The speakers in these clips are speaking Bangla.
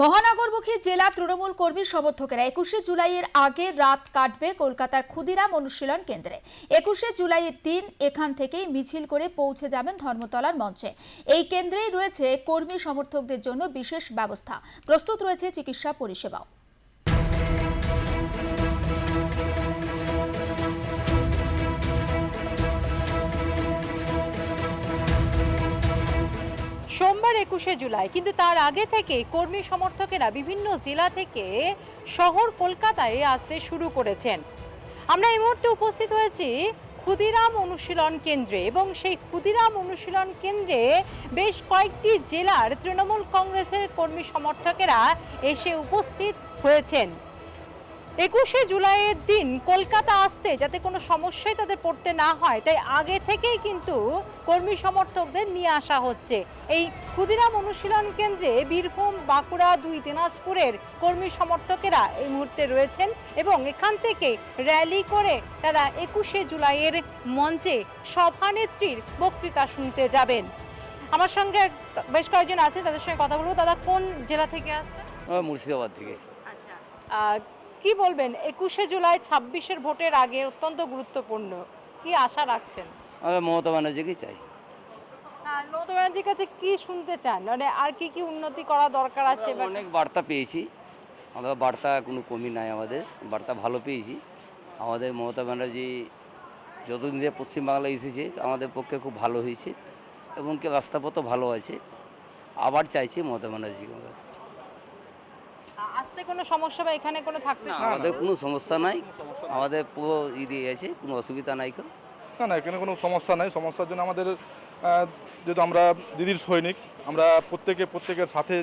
মহানগরমুখী জেলা তৃণমূল কর্মী সমর্থকেরা একুশে জুলাইয়ের আগে রাত কাটবে কলকাতার ক্ষুদিরাম অনুশীলন কেন্দ্রে। একুশে জুলাইয়ের দিন এখান থেকেই মিছিল করে পৌঁছে যাবেন ধর্মতলার মঞ্চে। এই কেন্দ্রেই রয়েছে কর্মী সমর্থকদের জন্য বিশেষ ব্যবস্থা। প্রস্তুত রয়েছে চিকিৎসা পরিষেবাও। সোমবার একুশে জুলাই, কিন্তু তার আগে থেকে কর্মী সমর্থকেরা বিভিন্ন জেলা থেকে শহর কলকাতায় আসতে শুরু করেছেন। আমরা এই মুহূর্তে উপস্থিত হয়েছি ক্ষুদিরাম অনুশীলন কেন্দ্রে এবং সেই ক্ষুদিরাম অনুশীলন কেন্দ্রে বেশ কয়েকটি জেলার তৃণমূল কংগ্রেসের কর্মী সমর্থকেরা এসে উপস্থিত হয়েছেন। একুশে জুলাইয়ের দিন কলকাতা আসতে যাতে কোনো সমস্যায় তাদের পড়তে না হয় তাই আগে থেকেই কিন্তু কর্মী সমর্থকদের নিয়ে আসা হচ্ছে। এই ক্ষুদিরাম অনুশীলন কেন্দ্রে বীরভূম বাঁকুড়া দুই দিনাজপুরের কর্মী সমর্থকেরা এই মুহূর্তে রয়েছেন এবং এখান থেকে র্যালি করে তারা একুশে জুলাইয়ের মঞ্চে সভানেত্রীর বক্তৃতা শুনতে যাবেন। আমার সঙ্গে বেশ কয়েকজন আছে তাদের সঙ্গে কথা বলব। দাদা কোন জেলা থেকে আসছে মুর্শিদাবাদ থেকে। আচ্ছা কি বলবেন? একুশে জুলাই ছাব্বিশের ভোটের আগে অত্যন্ত গুরুত্বপূর্ণ। কি আশা রাখছেন? আমরা মমতা ব্যানার্জিকেই চাই। মমতা ব্যানার্জির কাছে কি শুনতে চান? মানে আর কি কি উন্নতি করা দরকার আছে অনেক বার্তা পেয়েছি। আমরা বার্তা কোনো কমি নাই আমাদের। বার্তা ভালো পেয়েছি। আমাদের মমতা ব্যানার্জি যতদিন ধরে পশ্চিমবাংলায় এসেছে আমাদের পক্ষে খুব ভালো হয়েছে। এবং কি রাস্তাপথও ভালো আছে। আবার চাইছি মমতা ব্যানার্জিকে আসতে কোনো সমস্যা বা এখানে কোনো থাকতে না, আমাদের কোনো সমস্যা নাই। আমাদের পুরো ই দিয়ে আছে কোনো অসুবিধা নাই কেউ। না না এখানে কোনো সমস্যা নাই। সমস্যার জন্য আমাদের যেহেতু আমরা দিদির সৈনিক আমরা প্রত্যেকে প্রত্যেকের সাথে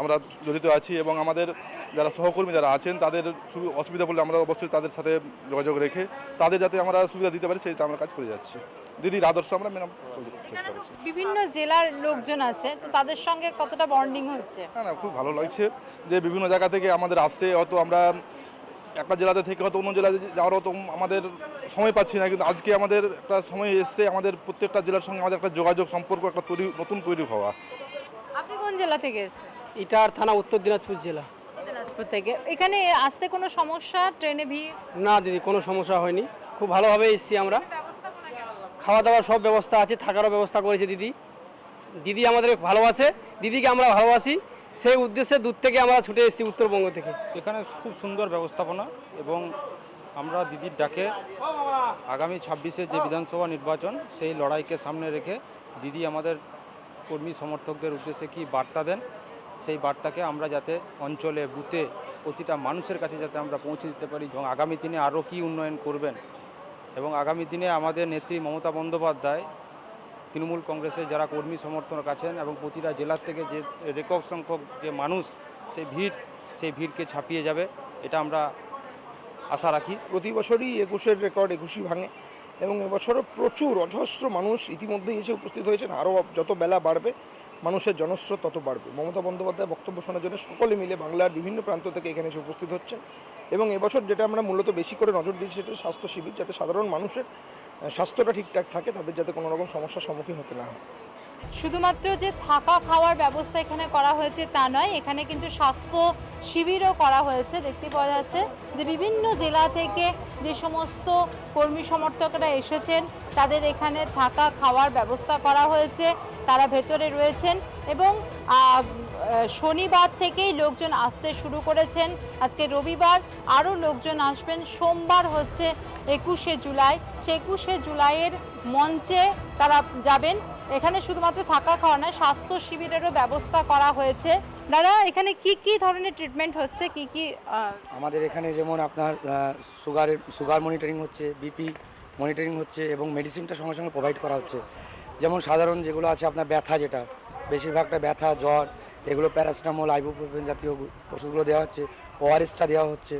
আমরা জড়িত আছি এবং আমাদের যারা সহকর্মী যারা আছেন তাদের অসুবিধা বললে আমরা অবশ্যই তাদের সাথে যোগাযোগ রেখে তাদের যাতে আমরা সুবিধা দিতে পারি সেটা আমরা কাজ করে যাচ্ছি। দিদির আদর্শ আমরা মেনে করছি। বিভিন্ন জেলার লোকজন আছে তো তাদের সঙ্গে কতটা বন্ডিং হচ্ছে? না না খুব ভালো লাগছে যে বিভিন্ন জায়গা থেকে আমাদের আসছে হয়তো আমরা একটা জেলাতে থেকে হয়তো অন্য জেলাতে যাওয়ার হয়তো আমাদের সময় পাচ্ছি না কিন্তু আজকে আমাদের একটা সময় এসছে আমাদের প্রত্যেকটা জেলার সঙ্গে আমাদের একটা যোগাযোগ সম্পর্ক একটা তৈরি নতুন তৈরি হওয়া। আপনি কোন জেলা থেকে এসেছেন? ইটার থানা উত্তর দিনাজপুর জেলা। দিনাজপুর থেকে। এখানে আসতে কোনো সমস্যা? ট্রেনে ভিড়? না দিদি কোনো সমস্যা হয়নি। খুব ভালোভাবে এসেছি আমরা। খাওয়া দাওয়ার সব ব্যবস্থা আছে থাকারও ব্যবস্থা করেছে দিদি। দিদি আমাদের ভালোবাসে দিদিকে আমরা ভালোবাসি। সেই উদ্দেশ্যে দূর থেকে আমরা ছুটে এসেছি উত্তরবঙ্গ থেকে। এখানে খুব সুন্দর ব্যবস্থাপনা এবং আমরা দিদির ডাকে আগামী ছাব্বিশে যে বিধানসভা নির্বাচন সেই লড়াইকে সামনে রেখে দিদি আমাদের কর্মী সমর্থকদের উদ্দেশ্যে কি বার্তা দেন সেই বার্তাকে আমরা যাতে অঞ্চলে, বুথে প্রতিটা মানুষের কাছে যাতে আমরা পৌঁছে দিতে পারি এবং আগামী দিনে আরও কি উন্নয়ন করবেন। এবং আগামী দিনে আমাদের নেত্রী মমতা বন্দ্যোপাধ্যায় তৃণমূল কংগ্রেসের যারা কর্মী সমর্থক আছেন এবং প্রতিটা জেলার থেকে যে রেকর্ড সংখ্যক যে মানুষ, সেই ভিড়, সেই ভিড়কে ছাপিয়ে যাবে, এটা আমরা আশা রাখি। প্রতি বছরই একুশের রেকর্ড একুশই ভাঙে এবং এবছরও প্রচুর অজস্র মানুষ ইতিমধ্যেই এসে উপস্থিত হয়েছেন। আরও যত বেলা বাড়বে মানুষের জনস্রোত তত বাড়বে। মমতা বন্দ্যোপাধ্যায় বক্তব্য শোনার জন্য সকলে মিলে বাংলার বিভিন্ন প্রান্ত থেকে এখানে এসে উপস্থিত হচ্ছেন এবং এবছর যেটা আমরা মূলত বেশি করে নজর দিচ্ছি সেটা স্বাস্থ্য শিবির, যাতে সাধারণ মানুষের স্বাস্থ্যটা ঠিকঠাক থাকে, তাদের যাতে কোনো রকম সমস্যার সম্মুখীন হতে না হয়। শুধুমাত্র যে থাকা খাওয়ার ব্যবস্থা এখানে করা হয়েছে তা নয়, এখানে কিন্তু স্বাস্থ্য শিবিরও করা হয়েছে। দেখতে পাওয়া যাচ্ছে যে বিভিন্ন জেলা থেকে যে সমস্ত কর্মী সমর্থকরা এসেছেন, তাদের এখানে থাকা খাওয়ার ব্যবস্থা করা হয়েছে। তারা ভেতরে রয়েছেন এবং শনিবার থেকেই লোকজন আসতে শুরু করেছেন। আজকে রবিবার আরও লোকজন আসবেন। সোমবার হচ্ছে একুশে জুলাই। সে একুশে জুলাইয়ের মঞ্চে তারা যাবেন। এখানে শুধুমাত্র থাকা খাওয়া নয়, স্বাস্থ্য শিবিরেরও ব্যবস্থা করা হয়েছে। দাদা, এখানে কি কি ধরনের ট্রিটমেন্ট হচ্ছে? কি কি আমাদের এখানে যেমন আপনার সুগারের সুগার মনিটরিং হচ্ছে বিপি মনিটরিং হচ্ছে এবং মেডিসিনটা সঙ্গে সঙ্গে প্রোভাইড করা হচ্ছে। যেমন সাধারণ যেগুলো আছে আপনার ব্যথা যেটা বেশিরভাগটা ব্যথা জ্বর এগুলো প্যারাসিটামল আইবুপ্রোফেন জাতীয় ওষুধগুলো দেওয়া হচ্ছে ওআরএসটা দেওয়া হচ্ছে।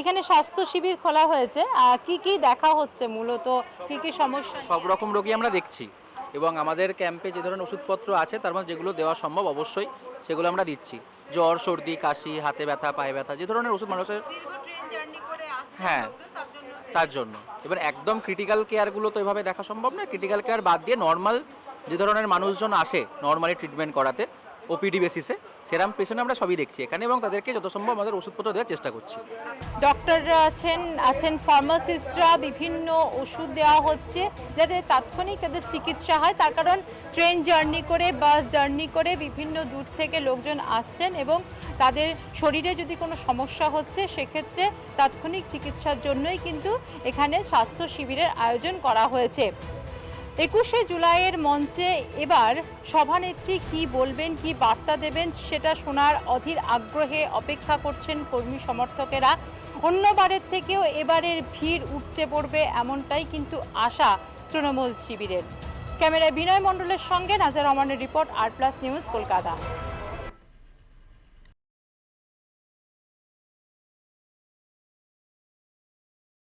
এখানে স্বাস্থ্য শিবির খোলা হয়েছে। কি কি দেখা হচ্ছে মূলত? কি কি সমস্যা? সব রকম রোগী আমরা দেখছি। এবং আমাদের ক্যাম্পে যে ধরনের ওষুধপত্র আছে তার মধ্যে যেগুলো দেওয়া সম্ভব অবশ্যই সেগুলো আমরা দিচ্ছি। জ্বর সর্দি কাশি হাতে ব্যথা পায়ে ব্যথা যে ধরনের ওষুধ মানুষের হ্যাঁ। তার জন্য। এবার একদম ক্রিটিক্যাল কেয়ারগুলো তো এভাবে দেখা সম্ভব না ক্রিটিক্যাল কেয়ার বাদ দিয়ে নর্মাল যে ধরনের মানুষজন আসে নর্মালি ট্রিটমেন্ট করাতে ওপিডি বেসিসে সেরাম পেশেন্ট আমরা সবই দেখছি এখানে এবং তাদেরকে যত সম্ভব আমাদের ওষুধপত্র দেওয়ার চেষ্টা করছি। ডক্টররা আছেন আছেন ফার্মাসিস্টরা বিভিন্ন ওষুধ দেওয়া হচ্ছে যাতে তাৎক্ষণিক তাদের চিকিৎসা হয়। তার কারণ ট্রেন জার্নি করে বাস জার্নি করে বিভিন্ন দূর থেকে লোকজন আসছেন এবং তাদের শরীরে যদি কোনো সমস্যা হচ্ছে, সেক্ষেত্রে তাৎক্ষণিক চিকিৎসার জন্যই কিন্তু এখানে স্বাস্থ্য শিবিরের আয়োজন করা হয়েছে। একুশে জুলাইয়ের মঞ্চে এবার সভানেত্রী কি বলবেন, কি বার্তা দেবেন, সেটা শোনার অধীর আগ্রহে অপেক্ষা করছেন কর্মী সমর্থকেরা। অন্যবারের থেকেও এবারের ভিড় উপচে পড়বে এমনটাই কিন্তু আশা তৃণমূল শিবিরের। ক্যামেরায় বিনয় মণ্ডলের সঙ্গে নাজার রহমানের রিপোর্ট, আর প্লাস নিউজ কলকাতা।